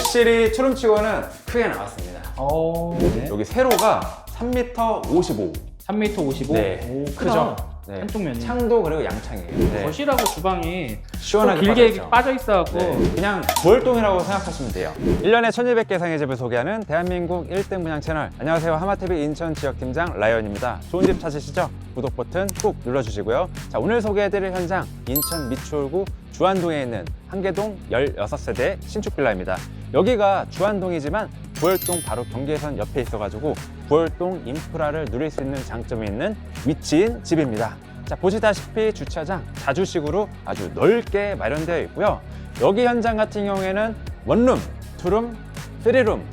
욕실이 투룸치고는 크게 나왔습니다. 어, 네. 여기 세로가 3m 55. 3m 55. 네, 오, 크죠? 크죠? 네. 한쪽 면이. 창도 그리고 양창이에요. 네. 거실하고 주방이 시원하게 또 길게 빠져있죠. 빠져 있어갖고 네, 그냥 부월동이라고 생각하시면 돼요. 1년에 1200개 상의 집을 소개하는 대한민국 1등 분양 채널. 안녕하세요. 하마TV 인천 지역팀장 라이언입니다. 좋은 집 찾으시죠? 구독 버튼 꾹 눌러주시고요. 자, 오늘 소개해드릴 현장 인천 미추홀구 주안동에 있는 한계동 16세대 신축 빌라입니다. 여기가 주안동이지만 부월동 바로 경계선 옆에 있어가지고 부월동 인프라를 누릴 수 있는 장점이 있는 위치인 집입니다. 자, 보시다시피 주차장 다주식으로 아주 넓게 마련되어 있고요. 여기 현장 같은 경우에는 원룸, 투룸, 쓰리룸,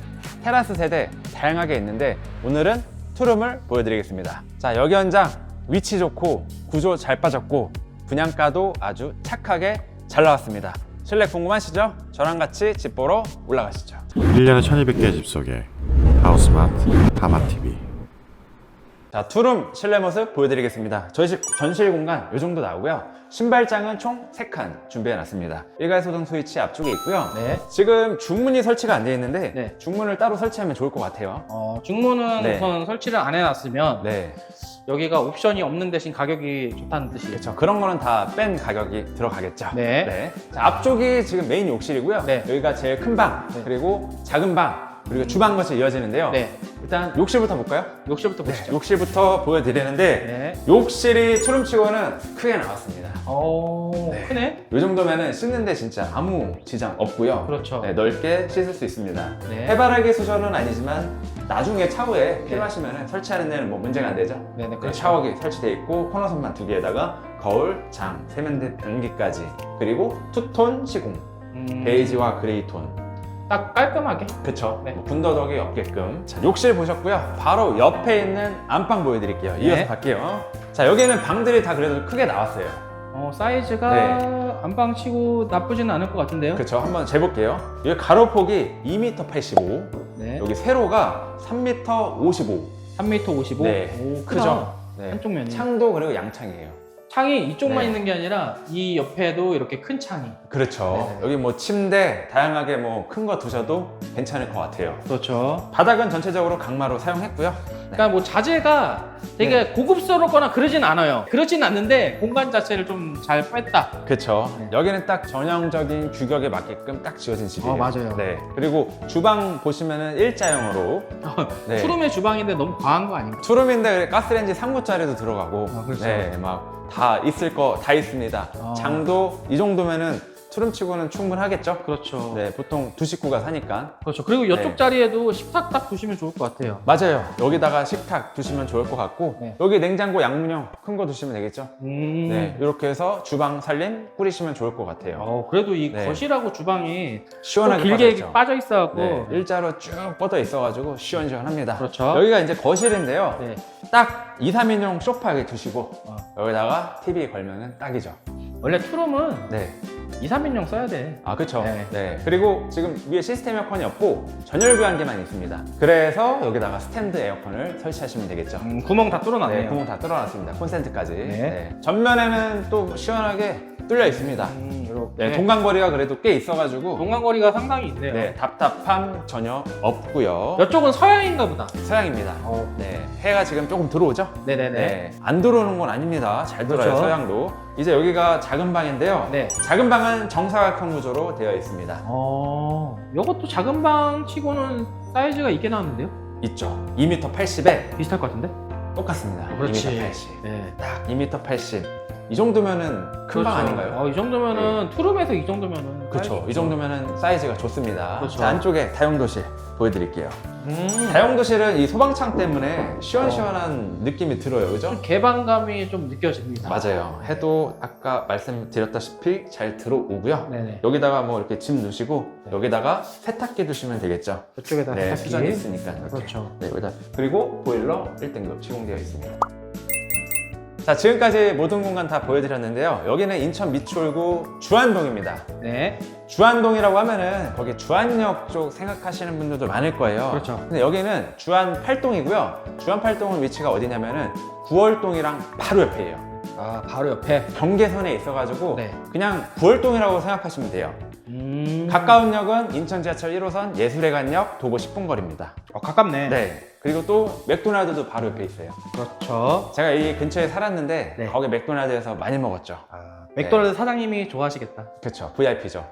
테라스 세대 다양하게 있는데 오늘은 투룸을 보여드리겠습니다. 자, 여기 현장 위치 좋고 구조 잘 빠졌고 분양가도 아주 착하게 잘 나왔습니다. 실내 궁금하시죠? 저랑 같이 집 보러 올라가시죠. 1년에 1200개의 집 속에 하우스마트 하마TV 자, 투룸 실내 모습 보여드리겠습니다. 저희 집 전실 공간 이 정도 나오고요. 신발장은 총 3칸 준비해놨습니다. 일괄 소등 스위치 앞쪽에 있고요. 네. 지금 중문이 설치가 안 되어 있는데 네. 중문을 따로 설치하면 좋을 것 같아요. 어, 중문은 네. 우선 설치를 안 해놨으면 네, 여기가 옵션이 없는 대신 가격이 좋다는 뜻이겠죠. 그렇죠. 그런 거는 다 뺀 가격이 들어가겠죠. 네. 자, 앞쪽이 지금 메인 욕실이고요. 네. 여기가 제일 큰 방, 네. 그리고 작은 방, 그리고 주방 거실 이어지는데요. 네. 일단 욕실부터 볼까요? 욕실부터 네, 보시죠. 욕실부터 보여드리는데 네. 욕실이 투룸치고는 크게 나왔습니다. 오, 네. 크네. 이 정도면은 씻는데 진짜 아무 지장 없고요. 그렇죠. 네, 넓게 씻을 수 있습니다. 네. 해바라기 수전은 아니지만 나중에 차후에 필요하시면 설치하는 데는 뭐 문제가 안 되죠. 네네, 네, 그렇죠. 샤워기 설치되어 있고 코너선만 두 개에다가 거울, 장, 세면대 변기까지 그리고 투톤 시공 음, 베이지와 그레이 톤 딱 깔끔하게. 그쵸 네. 뭐 군더더기 없게끔 자, 욕실 보셨고요 바로 옆에 있는 안방 보여드릴게요 이어서 네. 갈게요 자 여기는 방들이 다 그래도 크게 나왔어요 어, 사이즈가 네. 안방치고 나쁘지는 않을 것 같은데요. 그쵸 한번 재볼게요 여기 가로폭이 2m 85 네. 여기 세로가 3m 55 3m 55. 네 오, 크다. 크죠 네. 한쪽 면이. 창도 그리고 양창이에요 창이 이쪽만 네. 있는 게 아니라 이 옆에도 이렇게 큰 창이. 그렇죠 네네. 여기 뭐 침대 다양하게 뭐 큰 거 두셔도 괜찮을 것 같아요 그렇죠. 바닥은 전체적으로 강마로 사용했고요 그러니까 뭐 자재가 되게 네. 고급스럽거나 그러진 않아요. 그렇진 않는데 공간 자체를 좀 잘 뺐다. 네. 여기는 딱 전형적인 규격에 맞게끔 딱 지어진 집이에요. 어, 맞아요. 네. 그리고 주방 보시면은 일자형으로. 네. 투룸의 주방인데 너무 과한 거 아닌가? 투룸인데 가스레인지 3구짜리도 들어가고. 아, 그렇죠. 네. 막 다 있을 거 다 있습니다. 아. 장도 이 정도면은 투룸치고는 충분하겠죠? 그렇죠. 네. 보통 두 식구가 사니까. 그렇죠. 그리고 이쪽 네. 자리에도 식탁 딱 두시면 좋을 것 같아요. 맞아요. 여기다가 식탁 두시면 좋을 것 같고. 네. 여기 냉장고 양문형 큰 거 두시면 되겠죠? 음. 네. 이렇게 해서 주방 살림 꾸리시면 좋을 것 같아요. 어, 그래도 이 네. 거실하고 주방이 또 시원하게 길게 빠져있죠? 빠져 있어갖고 네, 일자로 쭉 뻗어 있어가지고 시원시원합니다. 그렇죠. 여기가 이제 거실인데요. 네. 딱 2, 3인용 소파 이렇게 두시고 어. 여기다가 TV 걸면은 딱이죠. 원래 투룸은 네. 2, 3인용 써야 돼. 아, 그쵸. 네. 네. 그리고 지금 위에 시스템 에어컨이 없고 전열 교환기만 있습니다. 그래서 여기다가 스탠드 에어컨을 설치하시면 되겠죠. 음, 구멍 다 뚫어놨네요. 네, 구멍 다 뚫어놨습니다. 콘센트까지. 네. 네. 전면에는 또 시원하게 뚫려 있습니다. 음, 이렇게. 네, 동간거리가 그래도 꽤 있어가지고 동간거리가 상당히 있네요. 네, 답답함 전혀 없고요. 이쪽은 서양인가 보다. 서양입니다. 어. 네, 해가 지금 조금 들어오죠? 네네네. 네, 안 들어오는 건 아닙니다. 잘 들어요, 그렇죠. 서양도. 이제 여기가 작은 방인데요. 네. 작은 방은 정사각형 구조로 되어 있습니다. 어, 이것도 작은 방 치고는 사이즈가 있게 나왔는데요? 있죠. 2m 80에 비슷할 것 같은데? 똑같습니다. 어, 그렇지. 2m 80. 네. 딱 2m 80. 이 정도면은 큰 방 아닌가요? 네. 어, 이 정도면은 투룸에서 이 정도면은 그렇죠. 이 정도면은 사이즈가 좋습니다. 그렇죠. 자, 안쪽에 다용도실 보여드릴게요. 음. 다용도실은 이 소방창 때문에 시원시원한 느낌이 들어요. 그죠? 개방감이 좀 느껴집니다. 맞아요. 해도 아까 말씀드렸다시피 잘 들어오고요. 네네. 여기다가 뭐 이렇게 짐 두시고 여기다가 세탁기 두시면 되겠죠. 이쪽에다 네, 세탁기. 수전이 있으니까. 이렇게. 그렇죠. 네, 여기다 그리고 보일러 1등급 시공되어 있습니다. 자, 지금까지 모든 공간 다 보여드렸는데요. 여기는 인천 미추홀구 주안동입니다. 네. 주안동이라고 하면은 거기 주안역 쪽 생각하시는 분들도 많을 거예요. 그렇죠. 근데 여기는 주안 8동이고요. 주안 8동은 위치가 어디냐면은 9월동이랑 바로 옆에요. 아, 바로 옆에. 경계선에 있어가지고 네. 그냥 9월동이라고 생각하시면 돼요. 음. 가까운 역은 인천 지하철 1호선 예술회관역 도보 10분 거리입니다. 어, 가깝네. 네. 그리고 또 맥도날드도 바로 옆에 있어요. 그렇죠. 제가 이 근처에 살았는데 네. 거기 맥도날드에서 많이 먹었죠. 아, 맥도날드 사장님이 좋아하시겠다. 그렇죠. VIP죠.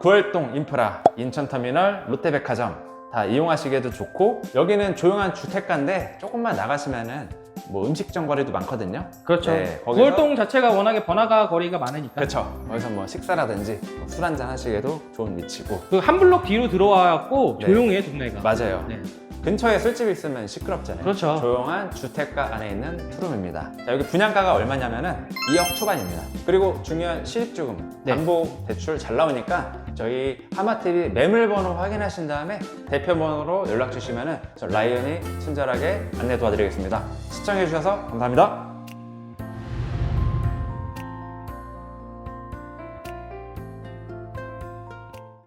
구월동 인프라, 인천터미널, 롯데백화점 다 이용하시기에도 좋고 여기는 조용한 주택가인데 조금만 나가시면은 뭐 음식점 거리도 많거든요. 그렇죠. 네, 거기서- 구월동 자체가 워낙에 번화가 거리가 많으니까. 그렇죠. 거기서 뭐 식사라든지 뭐술 한잔 하시기에도 좋은 위치고 그 한 블록 뒤로 들어와갖고 네. 조용해 동네가. 맞아요. 네. 근처에 술집이 있으면 시끄럽잖아요. 그렇죠. 조용한 주택가 안에 있는 투룸입니다. 자, 여기 분양가가 얼마냐면은 2억 초반입니다. 그리고 중요한 실입주금, 네. 담보 대출 잘 나오니까 저희 하마TV 매물번호 확인하신 다음에 대표번호로 연락 주시면은 저 라이언이 친절하게 안내 도와드리겠습니다. 시청해주셔서 감사합니다.